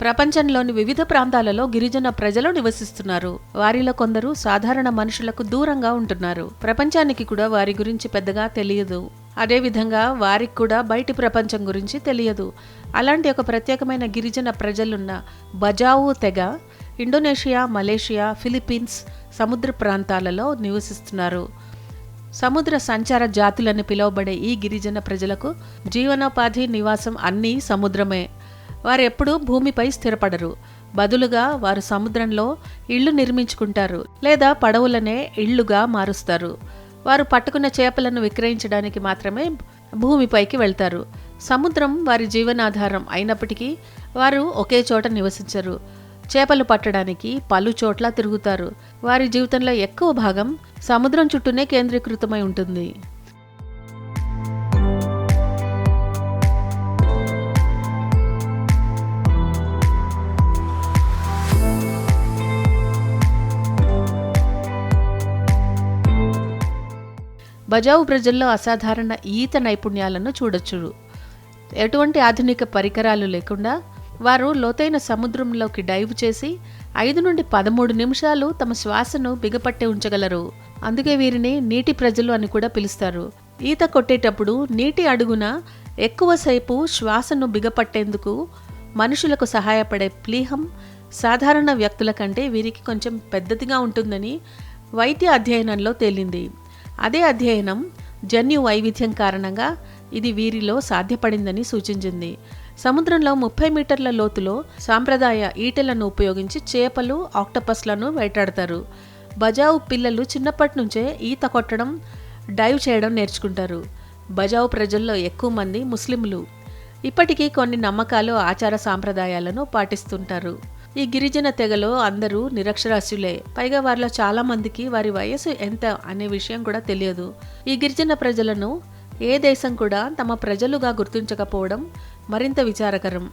ప్రపంచంలోని వివిధ ప్రాంతాలలో గిరిజన ప్రజలు నివసిస్తున్నారు. వారిలో కొందరు సాధారణ మనుషులకు దూరంగా ఉంటున్నారు. ప్రపంచానికి కూడా వారి గురించి పెద్దగా తెలియదు. అదేవిధంగా వారికి కూడా బయటి ప్రపంచం గురించి తెలియదు. అలాంటి ఒక ప్రత్యేకమైన గిరిజన ప్రజలున్న బజావు తెగ ఇండోనేషియా మలేషియా ఫిలిప్పీన్స్ సముద్ర ప్రాంతాలలో నివసిస్తున్నారు. సముద్ర సంచార జాతులని పిలువబడే ఈ గిరిజన ప్రజలకు జీవనోపాధి నివాసం అన్నీ సముద్రమే. వారు ఎప్పుడూ భూమిపై స్థిరపడరు. బదులుగా వారు సముద్రంలో ఇళ్ళు నిర్మించుకుంటారు లేదా పడవలనే ఇళ్ళుగా మారుస్తారు. వారు పట్టుకున్న చేపలను విక్రయించడానికి మాత్రమే భూమిపైకి వెళ్తారు. సముద్రం వారి జీవనాధారం అయినప్పటికీ వారు ఒకే చోట నివసించరు. చేపలు పట్టడానికి పలు చోట్ల తిరుగుతారు. వారి జీవితంలో ఎక్కువ భాగం సముద్రం చుట్టూనే కేంద్రీకృతమై ఉంటుంది. బజావు ప్రజల్లో అసాధారణ ఈత నైపుణ్యాలను చూడొచ్చు ఎటువంటి ఆధునిక పరికరాలు లేకుండా వారు లోతైన సముద్రంలోకి డైవ్ చేసి ఐదు నుండి పదమూడు నిమిషాలు తమ శ్వాసను బిగపట్టి ఉంచగలరు. అందుకే వీరిని నీటి ప్రజలు అని కూడా పిలుస్తారు. ఈత కొట్టేటప్పుడు నీటి అడుగున ఎక్కువసేపు శ్వాసను బిగపట్టేందుకు మనుషులకు సహాయపడే ప్లీహం సాధారణ వ్యక్తుల కంటే వీరికి కొంచెం పెద్దదిగా ఉంటుందని వైద్య అధ్యయనంలో తేలింది. అదే అధ్యయనం జన్యు వైవిధ్యం కారణంగా ఇది వీరిలో సాధ్యపడిందని సూచించింది. సముద్రంలో ముప్పై మీటర్ల లోతులో సాంప్రదాయ ఈటెలను ఉపయోగించి చేపలు ఆక్టపస్లను వేటాడతారు. బజావు పిల్లలు చిన్నప్పటి నుంచే ఈత కొట్టడం డైవ్ చేయడం నేర్చుకుంటారు. బజావు ప్రజల్లో ఎక్కువ మంది ముస్లింలు. ఇప్పటికీ కొన్ని నమ్మకాలు ఆచార సాంప్రదాయాలను పాటిస్తుంటారు. ఈ గిరిజన తెగలో అందరూ నిరక్షరాస్యులే. పైగా వారిలో చాలా మందికి వారి వయసు ఎంత అనే విషయం కూడా తెలియదు. ఈ గిరిజన ప్రజలను ఏ దేశం కూడా తమ ప్రజలుగా గుర్తించకపోవడం మరింత విచారకరం.